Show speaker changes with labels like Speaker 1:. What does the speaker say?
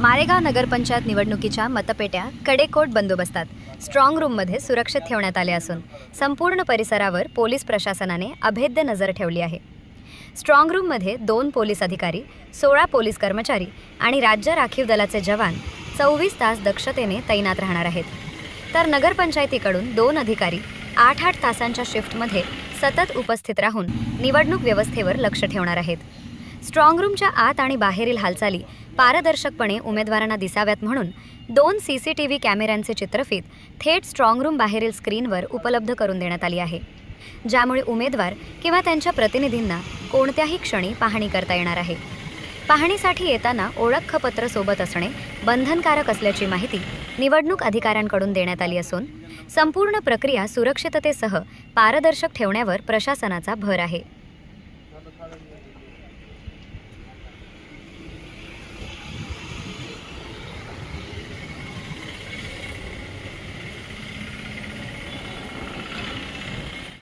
Speaker 1: मारेगाव नगरपंचायत निवडणुकीच्या मतपेट्या कडेकोट बंदोबस्तात स्ट्रॉंग रूममध्ये सुरक्षित ठेवण्यात आले असून संपूर्ण परिसरावर पोलीस प्रशासनाने अभेद्य नजर ठेवली आहे. स्ट्रॉंग रूममध्ये दोन पोलीस अधिकारी सोळा पोलीस कर्मचारी आणि राज्य राखीव दलाचे जवान चोवीस तास दक्षतेने तैनात राहणार आहेत. तर नगरपंचायतीकडून दोन अधिकारी आठ आठ तासांच्या शिफ्टमध्ये सतत उपस्थित राहून निवडणूक व्यवस्थेवर लक्ष ठेवणार आहेत. स्ट्रॉंग रूमच्या आत आणि बाहेरील हालचाली पारदर्शकपणे उमेदवारांना दिसाव्यात म्हणून दोन सी सी टी व्ही कॅमेऱ्यांचे चित्रफीत थेट स्ट्रॉंगरूम बाहेरील स्क्रीनवर उपलब्ध करून देण्यात आली आहे. ज्यामुळे उमेदवार किंवा त्यांच्या प्रतिनिधींना कोणत्याही क्षणी पाहणी करता येणार आहे. पाहणीसाठी येताना ओळखपत्र सोबत असणे बंधनकारक असल्याची माहिती निवडणूक अधिकाऱ्यांकडून देण्यात आली असून संपूर्ण प्रक्रिया सुरक्षिततेसह पारदर्शक ठेवण्यावर प्रशासनाचा भर आहे.